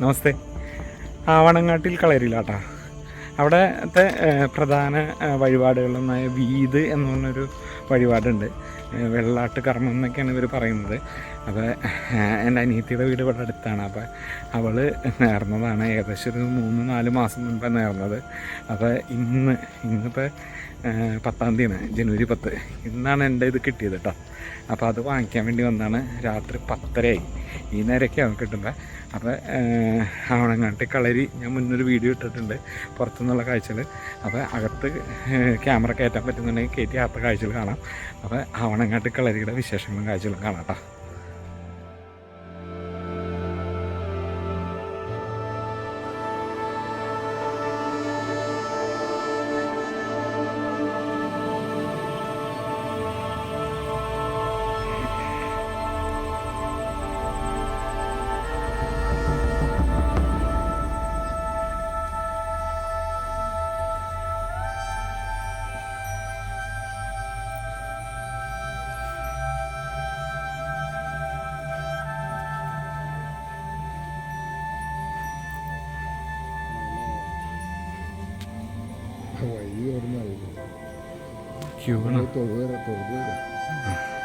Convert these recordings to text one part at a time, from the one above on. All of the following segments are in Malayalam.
നമസ്തേ. ആവണങ്ങാട്ടിൽ കളരിലാട്ടാ. അവിടത്തെ പ്രധാന വഴിപാടുകളൊന്നായ വീത് എന്ന് പറഞ്ഞൊരു വഴിപാടുണ്ട്. വെള്ളാട്ട് കർമ്മം എന്നൊക്കെയാണ് ഇവർ പറയുന്നത്. അപ്പോൾ എന്റെ അനിയത്തിയുടെ വീട് ഇവിടെ അടുത്താണ്. അപ്പോൾ അവൾ നേർന്നതാണ്. ഏകദേശം ഒരു മൂന്ന് നാല് മാസം മുൻപ് നേർന്നത്. അപ്പോൾ ഇന്ന് ഇന്നിപ്പോൾ പത്താം തീയതിയാണ് ജനുവരി പത്ത്. ഇന്നാണ് എന്റെ ഇത് കിട്ടിയത് കേട്ടോ. അപ്പോൾ അത് വാങ്ങിക്കാൻ വേണ്ടി വന്നാണ് രാത്രി പത്തരയായി. ഈ നേരമൊക്കെ അവൻ കിട്ടുമ്പോൾ അപ്പോൾ ആവണങ്ങാട്ട് കളരി ഞാൻ മുന്നൊരു വീഡിയോ ഇട്ടിട്ടുണ്ട് പുറത്തുനിന്നുള്ള കാഴ്ചകൾ അപ്പോൾ അകത്ത് ക്യാമറ കയറ്റാൻ പറ്റുന്നുണ്ടെങ്കിൽ കയറ്റി അകത്ത കാഴ്ചകൾ കാണാം. അപ്പോൾ ആവണങ്ങാട്ട് കളരിയുടെ വിശേഷങ്ങളും കാഴ്ചകളും കാണാം കേട്ടോ. വഴി ഓർമ്മ ക്യൂ ആണ് തൊഴുകര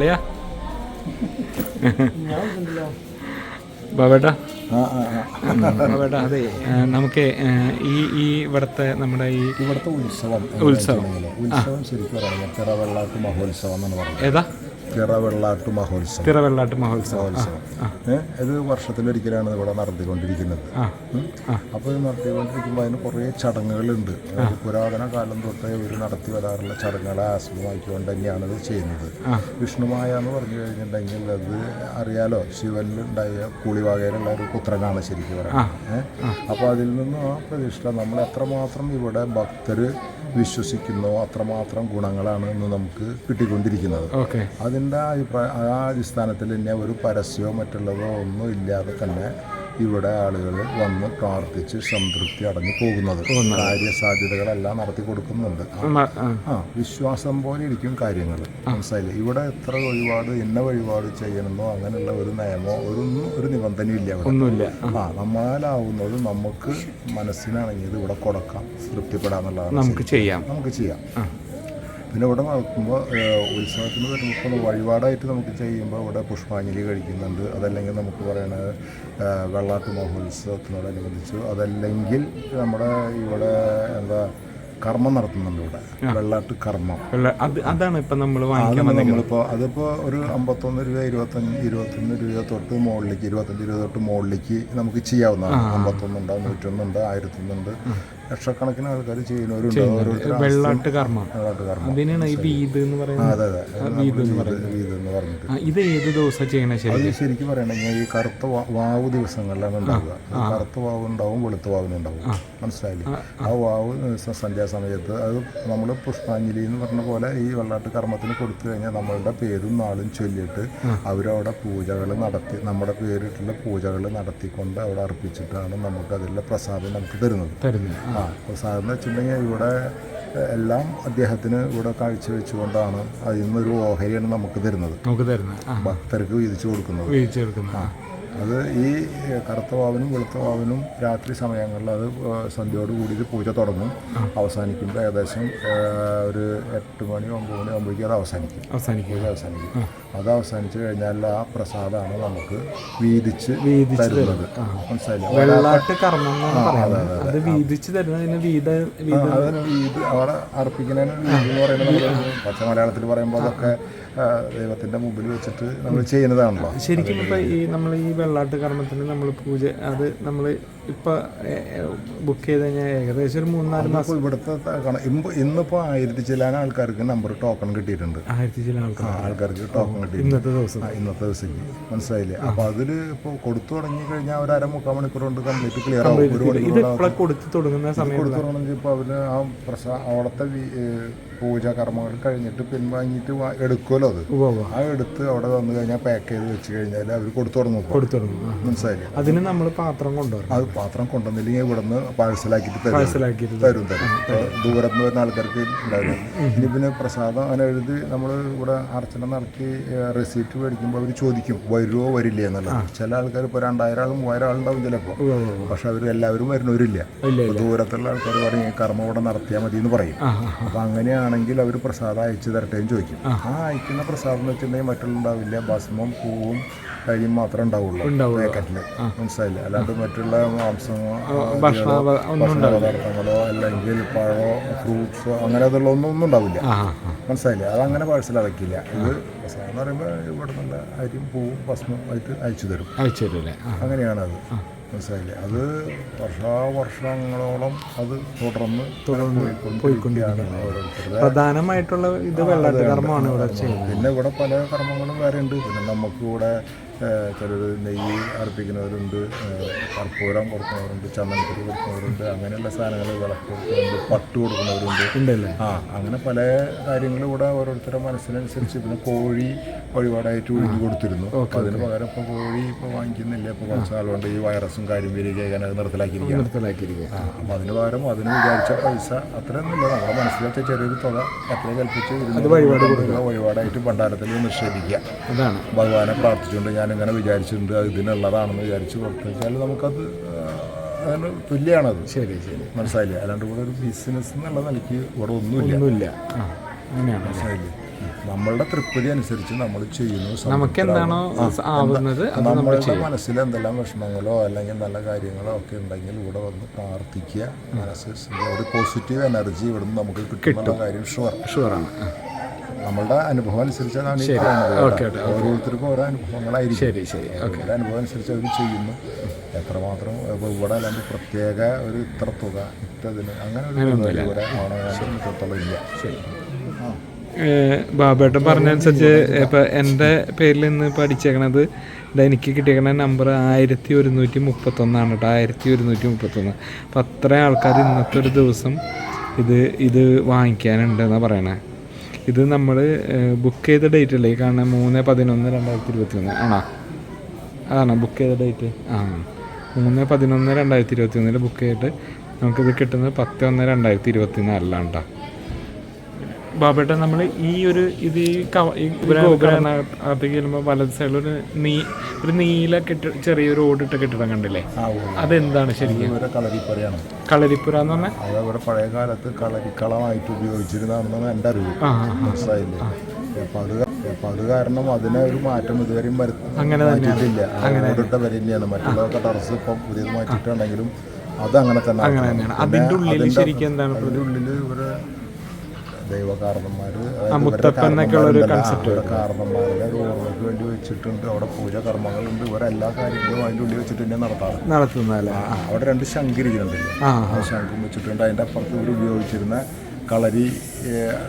അളിയാ ബാബേട്ടാ ബാബേട്ടാ അതെ. നമുക്ക് ഈ ഈ ഇവിടുത്തെ നമ്മുടെ ഈ ഇവിടുത്തെ ഉത്സവം ഉത്സവം. ഉത്സവം ശരിക്കും പറയാം. തിറവെള്ളാട്ട് മഹോത്സവം എന്നാണ് പറയുന്നത്. ഏതാ? തിറവെള്ളാട്ട് മഹോത്സവം. തിറവെള്ളാട്ട് മഹോത്സവം. ഇത് വർഷത്തിലൊരിക്കലാണ് ഇവിടെ നടത്തിക്കൊണ്ടിരിക്കുന്നത് അപ്പോൾ ഇത് നടത്തിക്കൊണ്ടിരിക്കുമ്പോൾ അതിന് കുറേ ചടങ്ങുകളുണ്ട്. പുരാതന കാലം തൊട്ടേ ഇവർ നടത്തി വരാറുള്ള ചടങ്ങുകളെ ആസ്പദമാക്കിക്കൊണ്ട് തന്നെയാണ് ഇത് ചെയ്യുന്നത്. വിഷ്ണുമായ എന്ന് പറഞ്ഞു കഴിഞ്ഞിട്ടുണ്ടെങ്കിൽ അത് അറിയാലോ ശിവനിലുണ്ടായ കൂളിവാകയിലുള്ള ഒരു പുത്രനാണ് ശരിക്കും പറയുന്നത്. അപ്പോൾ അതിൽ നിന്നും ആ പ്രതിഷ്ഠ നമ്മൾ എത്രമാത്രം ഇവിടെ ഭക്തർ വിശ്വസിക്കുന്നോ. അത്രമാത്രം ഗുണങ്ങളാണ് ഇന്ന് നമുക്ക് കിട്ടിക്കൊണ്ടിരിക്കുന്നത്. അതിന്റെ അഭിപ്രായ ആ അടിസ്ഥാനത്തിൽ തന്നെ ഒരു പരസ്യമോ മറ്റുള്ളതോ ഒന്നും ഇല്ലാതെ തന്നെ ഇവിടെ ആളുകൾ വന്ന് പ്രാർത്ഥിച്ച് സംതൃപ്തി അടഞ്ഞു പോകുന്നത്. കാര്യസാധ്യതകളെല്ലാം നടത്തി കൊടുക്കുന്നുണ്ട്. ആ വിശ്വാസം പോലെ ഇരിക്കും കാര്യങ്ങൾ. മനസ്സിലായില്ലേ? ഇവിടെ എത്ര വഴിപാട് ഇന്ന വഴിപാട് ചെയ്യണമെന്നോ അങ്ങനെയുള്ള ഒരു നിയമോ ഒരു ഒരു നിബന്ധനയില്ല ഒന്നുമില്ല. ആ. നമ്മളാലാവുന്നത് നമുക്ക് മനസ്സിനാണെങ്കിൽ ഇവിടെ കൊടുക്കാം. തൃപ്തിപ്പെടാന്നുള്ളതാണ് നമുക്ക് ചെയ്യാം. നമുക്ക് ചെയ്യാം. പിന്നെ ഇവിടെ നോക്കുമ്പോൾ ഉത്സവത്തിന് വരുമ്പോൾ വഴിപാടായിട്ട് നമുക്ക് ചെയ്യുമ്പോൾ ഇവിടെ പുഷ്പാഞ്ജലി കഴിക്കുന്നുണ്ട്. അതല്ലെങ്കിൽ നമുക്ക് പറയണത് വെള്ളാട്ട് മഹോത്സവത്തിനോടനുബന്ധിച്ച് അതല്ലെങ്കിൽ നമ്മുടെ ഇവിടെ എന്താ കർമ്മം നടത്തുന്നുണ്ട് ഇവിടെ. വെള്ളാട്ട് കർമ്മം. അതാണ് ഇപ്പം നമ്മൾ നമ്മളിപ്പോൾ അതിപ്പോൾ ഒരു അമ്പത്തൊന്ന് രൂപ ഇരുപത്തഞ്ച് ഇരുപത്തൊന്ന് രൂപ തൊട്ട് മുകളിലേക്ക് ഇരുപത്തഞ്ച് രൂപ തൊട്ട് മുകളിലേക്ക് നമുക്ക് ചെയ്യാവുന്നതാണ്. അമ്പത്തൊന്നുണ്ട് നൂറ്റൊന്നുണ്ട് ആയിരത്തൊന്നുണ്ട്. ലക്ഷക്കണക്കിന് ആൾക്കാർ ചെയ്യുന്നവരുണ്ട്. വെള്ളാട്ട് കർമ്മം. അതിനാണ് ഈ വീത് എന്ന് പറയുന്നത്? വീത് എന്ന് പറഞ്ഞിട്ട്. ഇത് ഏത് ദിവസം ചെയ്യണ അത് ശരിക്കും? പറയണെങ്കിൽ ഈ കറുത്ത വാവ് ദിവസങ്ങളിലാണ് ഉണ്ടാവുക. കറുത്ത വാവ് ഉണ്ടാവും വെളുത്ത വാവിനുണ്ടാവും മനസ്സിലായില്ലേ? ആ വാവ് സന്ധ്യാസമയത്ത് അത് നമ്മൾ പുഷ്പാഞ്ജലി എന്ന് പറഞ്ഞ പോലെ ഈ വെള്ളാട്ട് കർമ്മത്തിന് കൊടുത്തു കഴിഞ്ഞാൽ നമ്മളുടെ പേരും നാളും ചൊല്ലിയിട്ട് അവരവിടെ പൂജകൾ നടത്തി നമ്മുടെ പേരിട്ടുള്ള പൂജകൾ നടത്തിക്കൊണ്ട് അവിടെ അർപ്പിച്ചിട്ടാണ് നമുക്ക് അതിലുള്ള പ്രസാദം നമുക്ക് തരുന്നത്. തരുന്നത്. ആ അപ്പോൾ എന്ന് വെച്ചിട്ടുണ്ടെങ്കിൽ ഇവിടെ എല്ലാം അദ്ദേഹത്തിന് ഇവിടെ കാഴ്ചവെച്ചുകൊണ്ടാണ് അതിൽ നിന്നൊരു ഓഹരിയാണ് നമുക്ക് തരുന്നത്. നമുക്ക് തരുന്നത്. ഭക്തർക്ക് വീതിച്ചു കൊടുക്കുന്നത്. വീഴ്ചയെടുക്കുന്നത് അത് ഈ കറുത്ത വെളുത്തവാവിനും വെളുത്ത വാവിനും രാത്രി സമയങ്ങളിൽ അത് സന്ധ്യയോട് കൂടി പൂജ തുടങ്ങും. അവസാനിക്കുമ്പോൾ ഏകദേശം ഒരു എട്ട് മണി ഒമ്പത് മണി ആകുമ്പോഴേക്കും അത് അവസാനിക്കും. അവസാനിക്കും. അവസാനിക്കും. അത് അവസാനിച്ചു കഴിഞ്ഞാൽ ആ പ്രസാദമാണ് നമുക്ക് വീതിച്ച് വീതിച്ച് തരുന്നത്. മനസ്സിലായില്ലേ? വെള്ളാട്ട് കർമ്മം പറയുന്നത്. അത് വീതിച്ച് തരുന്നതിന് വീത വീത അതിന് വീത് അവിടെ അർപ്പിക്കുന്നതിന് വീതി എന്ന് പറയുന്നത് പച്ച മലയാളത്തിൽ പറയുമ്പോൾ അതൊക്കെ ദൈവത്തിന്റെ മുമ്പിൽ വെച്ചിട്ട് നമ്മൾ ചെയ്യുന്നതാണല്ലോ. ശരിക്കും ഇപ്പൊ ഈ നമ്മൾ ഈ വെള്ളാട്ട് കർമ്മത്തിന് നമ്മൾ പൂജ അത് നമ്മൾ ഇപ്പൊ ബുക്ക് ചെയ്ത് കഴിഞ്ഞാൽ ഏകദേശം ഒരു മൂന്നാൽ മാസം. ഇവിടുത്തെ ഇന്നിപ്പോൾ ഇന്നിപ്പോ ആയിരത്തി ചില്ലാൻ ആൾക്കാർക്ക് നമ്പർ ടോക്കൺ കിട്ടിയിട്ടുണ്ട്. ആയിരത്തി ചില ആൾക്കാർ ആൾക്കാർക്ക്. ടോക്കൺ കിട്ടി ഇന്നത്തെ ദിവസം. ഇന്നത്തെ ദിവസം മനസ്സിലായില്ലേ? അപ്പൊ അതിൽ ഇപ്പോൾ കൊടുത്തു തുടങ്ങി കഴിഞ്ഞാൽ ഒരു അര മുക്കാൽ മണിക്കൂർ കൊണ്ട് കംപ്ലീറ്റ് ക്ലിയർ ആവും. കൊടുത്തു തുടങ്ങുന്ന സമയം കൊടുത്തു തുടങ്ങണമെങ്കിൽ ഇപ്പോൾ അവർ ആ പ്രശ്നം അവിടുത്തെ പൂജാ കർമ്മങ്ങൾ കഴിഞ്ഞിട്ട് പിൻവാങ്ങിയിട്ട് എടുക്കുമല്ലോ അത്. ആ എടുത്ത് അവിടെ വന്നു കഴിഞ്ഞാൽ പാക്ക് ചെയ്ത് വെച്ച് കഴിഞ്ഞാൽ അവർ കൊടുത്തു തുടങ്ങും. കൊടുത്തു തുടങ്ങും. മനസ്സിലായി അതിന് നമ്മൾ പാത്രം കൊണ്ടുവരും അത് പാത്രം കൊണ്ടുവന്നില്ലെങ്കിൽ ഇവിടുന്ന് പാഴ്സലാക്കിയിട്ട് തരും. തരും. തരും ദൂരത്ത് നിന്ന് വരുന്ന ആൾക്കാർക്ക് ഉണ്ടാവില്ല. ഇനി പിന്നെ പ്രസാദം അങ്ങനെ എഴുതി നമ്മൾ ഇവിടെ അർച്ചന നടത്തി റെസീപ്റ്റ് മേടിക്കുമ്പോൾ അവർ ചോദിക്കും വരുമോ വരില്ലേ? എന്നുള്ളത്. ചില ആൾക്കാർ ഇപ്പോൾ രണ്ടായിരം ആൾ മൂവായിരം ആളുണ്ടാവും ചിലപ്പോൾ പക്ഷെ അവർ എല്ലാവരും വരുന്നവരില്ല. ദൂരത്തുള്ള ആൾക്കാർ പറയും "ഈ കർമ്മം ഇവിടെ നടത്തിയാൽ മതി എന്ന് പറയും അപ്പം ആ അങ്ങനെയാണെങ്കിൽ അവർ പ്രസാദം അയച്ചു തരട്ടെ എന്ന് ചോദിക്കും. ആ. അയക്കുന്ന പ്രസാദം എന്ന് വെച്ചിട്ടുണ്ടെങ്കിൽ മറ്റുള്ള ഭസ്മം പൂവും കഴിയും മാത്രമേ ഉണ്ടാവുള്ളൂ. പാക്കറ്റിൽ മനസ്സിലായില്ല? അല്ലാണ്ട് മറ്റുള്ള മാംസമോ ഭക്ഷണ പദാർത്ഥങ്ങളോ അല്ലെങ്കിൽ പഴമോ ഫ്രൂട്ട്സോ അങ്ങനെ അതുള്ള ഒന്നും ഒന്നും ഉണ്ടാവില്ല. മനസ്സിലായില്ല? അത് അങ്ങനെ പാഴ്സൽ അടക്കില്ല. ഇത് പ്രസാദം എന്ന് പറയുമ്പോൾ ഇവിടെ നല്ല അരിയും പൂവും ഭസ്മവും ആയിട്ട് അയച്ചു തരും. അയച്ചു തരും ആ. അങ്ങനെയാണ് അത് മനസ്സിലായില്ലേ? അത് വർഷാവർഷങ്ങളോളം അത് തുടർന്ന് പോയിക്കൊണ്ടിരിക്കുകയാണ്. ഓരോരുത്തരുടെ പ്രധാനമായിട്ടുള്ള ഇത് വെള്ളാട്ട് കർമ്മമാണ് ഇവിടെ ചെയ്യുന്നത്. പിന്നെ ഇവിടെ പല കർമ്മങ്ങളും വേറെ ഉണ്ട്. പിന്നെ നമുക്ക് ഇവിടെ ചിലർ നെയ്യ് അർപ്പിക്കുന്നവരുണ്ട് കർപ്പൂരം കൊടുക്കുന്നവരുണ്ട് ചന്ദനപ്പൊടി കൊടുക്കുന്നവരുണ്ട് അങ്ങനെയുള്ള സാധനങ്ങൾ വിളക്ക് കൊടുക്കുന്നവരുണ്ട് പട്ട് കൊടുക്കുന്നവരുണ്ട്. ഉണ്ടല്ലേ? ആ അങ്ങനെ പല കാര്യങ്ങളും ഇവിടെ ഓരോരുത്തരുടെ മനസ്സിനനുസരിച്ച് പിന്നെ കോഴി വഴിപാടായിട്ട് ഒഴിഞ്ഞു കൊടുത്തിരുന്നു. അതിന് പകരം ഇപ്പോൾ കോഴി ഇപ്പോൾ വാങ്ങിക്കുന്നില്ല. ഇപ്പോൾ കുറച്ച് നാളുകൊണ്ട് ഈ വൈറസും കാര്യം വരികയൊക്കെ അത് നിർത്തലാക്കിയിരിക്കുകയാണ്. നിർത്തലാക്കിയിരിക്കുക ആ, അപ്പോൾ അതിന് പകരം അതിന് വിചാരിച്ച പൈസ അത്രയൊന്നുമില്ല നമ്മുടെ മനസ്സിൽ വെച്ച ചെറിയൊരു തുക അത്ര കൽപ്പിച്ച് വഴിപാട് കൊടുക്കുക. വഴിപാടായിട്ട് ഭണ്ഡാരത്തിൽ നിക്ഷേപിക്കുക. അതാണ്. ഭഗവാനെ പ്രാർത്ഥിച്ചുകൊണ്ട് ഞാനിങ്ങനെ വിചാരിച്ചിട്ടുണ്ട് അത് ഇതിനുള്ളതാണെന്ന് വിചാരിച്ച് കൊടുത്താൽ നമുക്കത് അതിന് തുല്യമാണത് ശരി ശരി. മനസ്സിലായില്ലേ? അല്ലാണ്ട് ഇവിടെ ഒരു ബിസിനസ് എന്നുള്ള നിലയ്ക്ക് ഇവിടെ ഒന്നുമില്ല. ഒന്നുമില്ല. അങ്ങനെയാണ്. മനസ്സിലായില്ലേ? നമ്മളുടെ തൃപ്തി അനുസരിച്ച് നമ്മൾ ചെയ്യുന്നു നമുക്ക് എന്താണോ ആവുന്നത് നമ്മളുടെ മനസ്സിൽ എന്തെല്ലാം വിഷമങ്ങളോ അല്ലെങ്കിൽ നല്ല കാര്യങ്ങളോ ഒക്കെ ഉണ്ടെങ്കിൽ ഇവിടെ വന്ന് പ്രാർത്ഥിക്കുക. മനസ്സ് ഒരു പോസിറ്റീവ് എനർജി ഇവിടെ നിന്ന് നമുക്ക് കിട്ടുന്ന കാര്യം ഷുവർ ഷുവറാണ് നമ്മളുടെ അനുഭവം അനുസരിച്ചാണ്. ഓരോരുത്തർക്കും ഓരോ അനുഭവങ്ങളായിരിക്കും. ശരി ശരി. അവരുടെ അനുഭവം അനുസരിച്ച് അവർ ചെയ്യുന്നു. എത്രമാത്രം ഇവിടെ അല്ലെങ്കിൽ പ്രത്യേക ഒരു ഇത്ര തുക ഇത്തതിന് അങ്ങനെ ഒരു ഇവിടെ ഓണകാലം ഇത്രത്തോളം ഇല്ല. ആ ബാബേട്ടൻ പറഞ്ഞനുസരിച്ച് ഇപ്പം എന്റെ പേരിൽ നിന്ന് പഠിച്ചേക്കണത് ഇതാ എനിക്ക് കിട്ടിയേക്കണ നമ്പർ ആയിരത്തി ഒരുന്നൂറ്റി മുപ്പത്തൊന്നാണ് കേട്ടോ ആയിരത്തി ഒരുന്നൂറ്റി മുപ്പത്തൊന്ന്. അപ്പം അത്ര ആൾക്കാർ ഇന്നത്തെ ഒരു ദിവസം ഇത് ഇത് വാങ്ങിക്കാനുണ്ടെന്നാണ് പറയണേ. ഇത് നമ്മൾ ബുക്ക് ചെയ്ത ഡേറ്റ് അല്ലേ? കാരണം മൂന്ന് പതിനൊന്ന് രണ്ടായിരത്തി ഇരുപത്തി ഒന്ന് ആണോ? അതാണോ ബുക്ക് ചെയ്ത ഡേറ്റ് ആ. മൂന്ന് പതിനൊന്ന് രണ്ടായിരത്തി ഇരുപത്തി ഒന്നിൽ ബുക്ക് ചെയ്തിട്ട് നമുക്കിത് കിട്ടുന്നത് പത്ത് ഒന്ന് രണ്ടായിരത്തി ഇരുപത്തി നാലിലാണ് കേട്ടോ ബാബേട്ട നമ്മൾ ഈ ഒരു ഇത് ഈ ഗോപുരത്തിലേക്ക് ചെല്ലുമ്പോൾ വലത് സൈഡിൽ ഒരു നീ ഒരു നീല കെട്ടി ചെറിയൊരു ഓടിട്ട കെട്ടിടം കണ്ടില്ലേ? അതെന്താണ് ശരിക്കും? കളരിപ്പുരയാണ്. കളരിപ്പുര എന്ന് പറഞ്ഞാൽ അതവിടെ പഴയ കാലത്ത് കളരിക്കളമായിട്ട് ഉപയോഗിച്ചിരുന്നതാണെന്നാണ് എന്റെ അറിവ്. മനസ്സിലായില്ലേ? അപ്പം അത് അപ്പം അത് കാരണം അതിനെ ഒരു മാറ്റം ഇതുവരെയും അങ്ങനെ മാറ്റിയിട്ടില്ല. ഓടിട്ട വരെ തന്നെയാണ്. മറ്റുള്ളതൊക്കെ ടെറസ് ഇപ്പം പുതിയത് മാറ്റിയിട്ടുണ്ടെങ്കിലും അത് അങ്ങനെ തന്നെ അങ്ങനെ തന്നെയാണ്. അതിന്റെ ഉള്ളിൽ ശരിക്കും എന്താണ് അതിന്റെ ഉള്ളിൽ ഒരു concept കാരണന്മാരുടെ ഓർമ്മയ്ക്ക് വേണ്ടി വെച്ചിട്ടുണ്ട്. അവിടെ പൂജ കർമ്മങ്ങളുണ്ട്. ഇവരെല്ലാ കാര്യങ്ങളും അതിന്റെ ഉള്ളിൽ വെച്ചിട്ട് തന്നെ നടത്താറ്. നടത്തുന്നതല്ലേ? ആ, അവിടെ രണ്ട് ആ ആ. ശംഖും വെച്ചിട്ടുണ്ട്. അതിന്റെ അപ്പുറത്ത് ഇവർ ഉപയോഗിച്ചിരുന്ന കളരി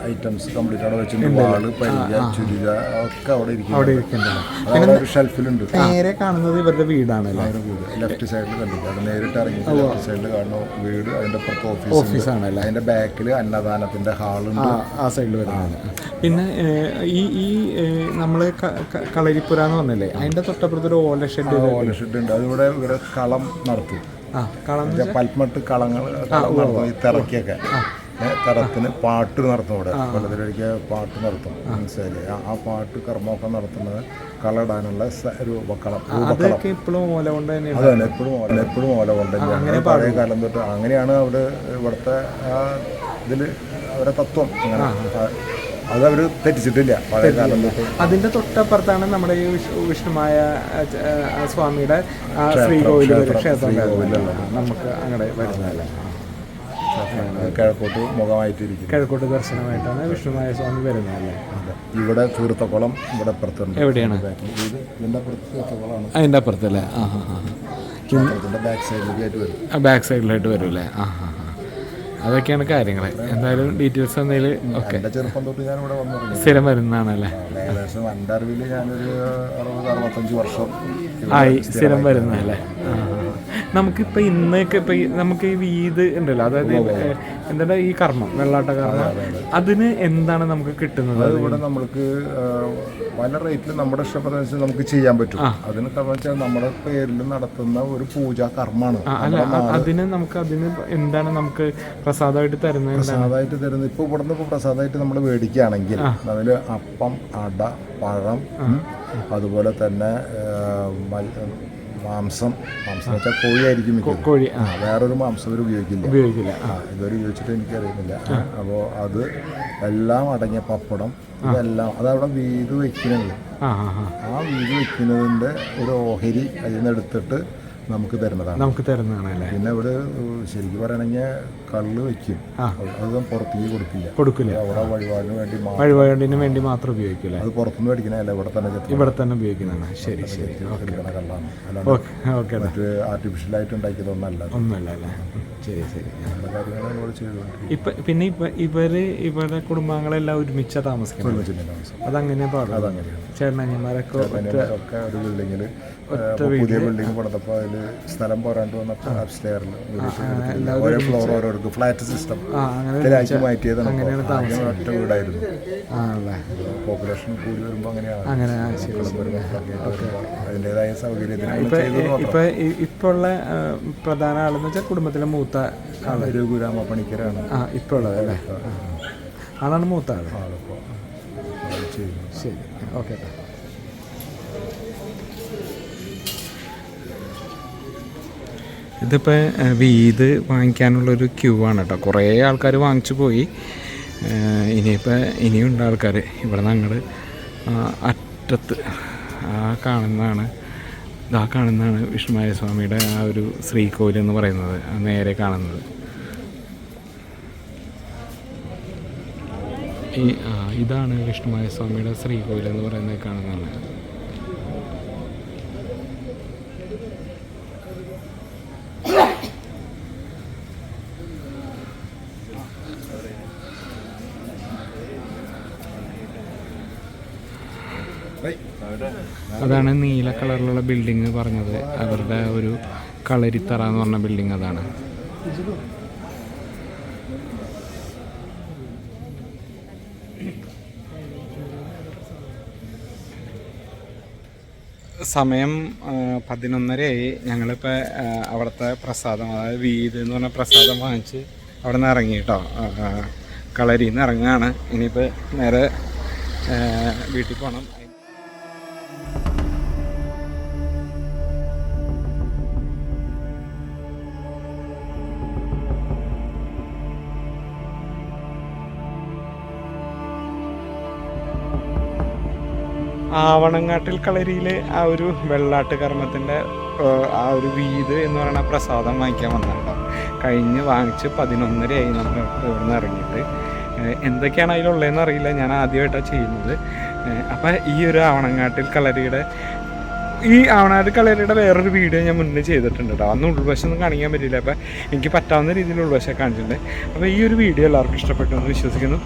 ഐറ്റംസ് കംപ്ലീറ്റ് അവിടെ വെച്ചിട്ടുണ്ട് വാൾ പരിച ചുരിക ഒക്കെ അവിടെ അവിടെ ഇരിക്കുന്നു ഇരിക്കുന്നുണ്ടല്ലോ അതവിടെ ഒരു ഷെൽഫിലുണ്ട് നേരെ കാണുന്നത് ഇവരുടെ വീടാണ് വീട്. ലെഫ്റ്റ് സൈഡിൽ കണ്ടിട്ട്. അവിടെ നേരിട്ട് ഇറങ്ങി ലെഫ്റ്റ് സൈഡിൽ കാണുന്ന വീട് അതിന്റെ അപ്പുറത്ത് ഓഫീസ് ഓഫീസാണ് അതിന്റെ ബാക്കിൽ അന്നദാനത്തിന്റെ ഹാളുണ്ട് ആ സൈഡിൽ വരുന്നത് പിന്നെ ഈ ഈ നമ്മൾ കളരിപ്പുര എന്ന് പറഞ്ഞല്ലേ? അതിന്റെ തൊട്ടപ്പുറത്തൊരു ഓല ഷെഡ് ഓല ഷെഡ് ഉണ്ട്. അതിവിടെ ഇവിടെ കളം നടത്തും. ആ കളം മറ്റേ പൽമട്ട് കളങ്ങൾ കളം നടത്തും ഈ തിറക്കിയൊക്കെ. ഏ, തറത്തിന് പാട്ട് നടത്തും ഇവിടെ വെള്ളത്തിലൊഴിക്കുക പാട്ട് നടത്തും. മനസ്സിലായി ആ- പാട്ട് കർമ്മമൊക്കെ നടത്തുന്നത് കളടാനുള്ള രൂപക്കളം. അതൊക്കെ ഇപ്പോഴും ഓല കൊണ്ട് തന്നെയാണ്. അതാണ് എപ്പോഴും ഓല എപ്പോഴും ഓല കൊണ്ട് അങ്ങനെ പഴയ കാലം തൊട്ട് അങ്ങനെയാണ് അവിടെ ഇവിടുത്തെ ഇതിൽ അവരെ തത്വം. അങ്ങനെ അതവർ തെറ്റിച്ചിട്ടില്ല പഴയ കാലം തൊട്ട്. അതിന്റെ തൊട്ടപ്പുറത്താണ് നമ്മുടെ ഈ വിഷ്ണുമായ സ്വാമിയുടെ ശ്രീകോവിൽ ക്ഷേത്രം നമുക്ക് അങ്ങനെ വരുന്നതല്ലേ കിഴക്കോട്ട് മുഖമായിട്ടിരിക്കും കിഴക്കോട്ട് ദർശനമായിട്ടാണ് വിഷ്ണുമായ സ്വാമി വരുന്നത് അല്ലേ? ഇവിടെ തീർത്ഥക്കുളം ഇവിടെ അപ്പുറത്തുണ്ട്. എവിടെയാണ്? അതിന്റെ അപ്പുറത്തല്ലേ ആ ഹാ ഹാ ബാക്ക് സൈഡിലേക്ക് വരും. ബാക്ക് സൈഡിലായിട്ട് വരുമല്ലേ ആ ഹാ ഹാ അതൊക്കെയാണ് കാര്യങ്ങൾ എന്തായാലും ഡീറ്റെയിൽസ് എന്തെങ്കിലും ഓക്കെ ചെറുപ്പം തൊട്ട് ഞാൻ ഇവിടെ വന്നു തുടങ്ങി സ്ഥിരം വരുന്നതാണല്ലേ ഏകദേശം എന്റെ അറിവിൽ ഞാനൊരു അറുപത് അറുപത്തഞ്ച് വർഷം ആയി സ്ഥിരം വരുന്നതല്ലേ? ആ, ആ. നമുക്കിപ്പോ ഇന്നൊക്കെ ഇപ്പം നമുക്ക് ഈ വീത് ഉണ്ടല്ലോ അതായത് എന്താണ് എന്താ ഈ കർമ്മം വെള്ളാട്ട കർമ്മം അതിന് എന്താണ് നമുക്ക് കിട്ടുന്നത് അതുകൂടെ നമുക്ക് പല റേറ്റിൽ നമ്മുടെ ഇഷ്ടപ്രദേശം നമുക്ക് ചെയ്യാൻ പറ്റും. അതിന് കാരണം വെച്ചാൽ നമ്മുടെ പേരിൽ നടത്തുന്ന ഒരു പൂജാ കർമ്മമാണ്. അല്ല അതിന് നമുക്ക് അതിന് എന്താണ് നമുക്ക് പ്രസാദമായിട്ട് തരുന്നത്? പ്രസാദമായിട്ട് തരുന്നത് ഇപ്പോൾ ഇവിടുന്ന് ഇപ്പോൾ പ്രസാദമായിട്ട് നമ്മൾ മേടിക്കുകയാണെങ്കിൽ അതിൽ അപ്പം അട പഴം അതുപോലെ തന്നെ മാംസം മാംസം വെച്ചാൽ കോഴിയായിരിക്കും കോഴി ആ. വേറൊരു മാംസം ഇവർ ഉപയോഗിക്കില്ല. ഉപയോഗിക്കില്ല ആ. ഇതുവരെ ഉപയോഗിച്ചിട്ട് എനിക്കറിയുന്നില്ല. അപ്പോൾ അത് എല്ലാം അടങ്ങിയ പപ്പടം ഇതെല്ലാം അതവിടെ വീത് വയ്ക്കുന്നത് ആ വീത് വയ്ക്കുന്നതിന്റെ ഒരു ഓഹരി അതിൽ നിന്ന് എടുത്തിട്ട് നമുക്ക് തരുന്നതാണ്. നമുക്ക് തരുന്നതാണ് പിന്നെ ഇവിടെ ശരിക്കും പറയണമെങ്കിൽ കള്ള് വയ്ക്കും അത് പുറത്തേക്ക് കൊടുക്കില്ല. കൊടുക്കില്ല. അവിടെ വഴിപാടിന് വേണ്ടി വഴിപാടിന് വേണ്ടി മാത്രം ഉപയോഗിക്കില്ല? അത് പുറത്തുനിന്ന് മേടിക്കണല്ല ഇവിടെ തന്നെ ഇവിടെ തന്നെ ഉപയോഗിക്കുന്നതാണ്. ശരി ശരി. ആർട്ടിഫിഷ്യൽ കള്ളാണ്. അല്ലാണ്ട് ഓക്കെ ആർട്ടിഫിഷ്യൽ മറ്റ് ആർട്ടിഫിഷ്യലായിട്ട് ഉണ്ടാക്കിയതൊന്നല്ല ഒന്നല്ല അല്ലേ? ശരി ശരി. ഇപ്പൊ പിന്നെ ഇപ്പൊ ഇവർ ഇവരുടെ കുടുംബങ്ങളെല്ലാം ഒരുമിച്ച താമസിക്കുന്നത് അതങ്ങനെ പാടും ഒരു ബിൽഡിങ്ങിൽ പുതിയ ബിൽഡിംഗ് പണിതപ്പോൾ അതിൽ സ്ഥലം പോരാണ്ട് വന്നപ്പോൾ സ്റ്റെയറിൽ ഓരോ ഫ്ലോർ ഓരോർക്ക് ഫ്ലാറ്റ് സിസ്റ്റം ഇതിലാക്കി മാറ്റിയതാണ് ഒറ്റ വീടായിരുന്നു. പോപ്പുലേഷൻ കൂടി വരുമ്പോൾ അങ്ങനെയാണ്. അതിന്റെതായ സൗകര്യത്തിന് ഇപ്പൊ ഇപ്പൊ ഉള്ള പ്രധാന ആളെന്ന് വെച്ചാൽ കുടുംബത്തിലെ മൂത്ത ആൾ. ഒരു ഗുരാമ പണിക്കരാണ്. ഇപ്പൊ ഉള്ളത് അല്ലേ. ആളാണ് മൂത്ത ആൾ. ശരി ഓക്കെ ഇതിപ്പോൾ വീത് വാങ്ങിക്കാനുള്ളൊരു ക്യൂ ആണ് കേട്ടോ കുറേ ആൾക്കാർ വാങ്ങിച്ചു പോയി. ഇനിയിപ്പോൾ ഇനിയുണ്ട് ആൾക്കാർ ഇവിടെ നിന്ന് അങ്ങോട്ട് അറ്റത്ത് ആ കാണുന്നതാണ് ഇതാ കാണുന്നതാണ് വിഷ്ണുമായ സ്വാമിയുടെ ആ ഒരു ശ്രീകോവിൽ എന്ന് പറയുന്നത് നേരെ കാണുന്നത്. ഈ ഇതാണ് വിഷ്ണുമായ സ്വാമിയുടെ ശ്രീകോവിൽ എന്ന് പറയുന്നത് കാണുന്നതാണ് അതാണ് നീല കളറിലുള്ള ബിൽഡിങ് പറഞ്ഞത്. അവരുടെ ഒരു കളരിത്തറ എന്ന് പറഞ്ഞ ബിൽഡിങ് അതാണ്. സമയം പതിനൊന്നരയായി. ഞങ്ങളിപ്പോൾ അവിടുത്തെ പ്രസാദം അതായത് വീട് എന്ന് പറഞ്ഞ പ്രസാദം വാങ്ങിച്ച് അവിടെ നിന്ന് ഇറങ്ങി കേട്ടോ കളരിന്ന് ഇറങ്ങുകയാണ് ഇനിയിപ്പോൾ നേരെ വീട്ടിൽ പോകണം ആവണങ്ങാട്ടിൽ കളരിയിലെ ആ ഒരു വെള്ളാട്ട് കർമ്മത്തിന്റെ ആ ഒരു വീത് എന്ന് പറയുന്ന പ്രസാദം വാങ്ങിക്കാൻ വന്നിട്ടുണ്ടോ കഴിഞ്ഞ് വാങ്ങിച്ച് പതിനൊന്നരയായി നമ്മൾ ഇവിടെ നിന്ന് ഇറങ്ങിയിട്ട് എന്തൊക്കെയാണ് അതിലുള്ളതെന്ന് അറിയില്ല. ഞാൻ ആദ്യമായിട്ടാണ് ചെയ്യുന്നത്. അപ്പം ഈ ഒരു ആവണങ്ങാട്ടിൽ കളരിയുടെ ഈ ആവണാട് കളരിയുടെ വേറൊരു വീഡിയോ ഞാൻ മുന്നേ ചെയ്തിട്ടുണ്ട് കേട്ടോ. അന്ന് ഉൾവശം ഒന്നും കാണിക്കാൻ പറ്റില്ല അപ്പം എനിക്ക് പറ്റാവുന്ന രീതിയിൽ ഉൾവശം കാണിച്ചിട്ടുണ്ട്. അപ്പോൾ ഈ ഒരു വീഡിയോ എല്ലാവർക്കും ഇഷ്ടപ്പെട്ടു എന്ന് വിശ്വസിക്കുന്നു.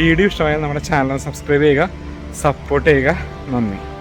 വീഡിയോ ഇഷ്ടമായാൽ നമ്മുടെ ചാനൽ സബ്സ്ക്രൈബ് ചെയ്യുക. സപ്പോർട്ട് ചെയ്യുക. നന്ദി.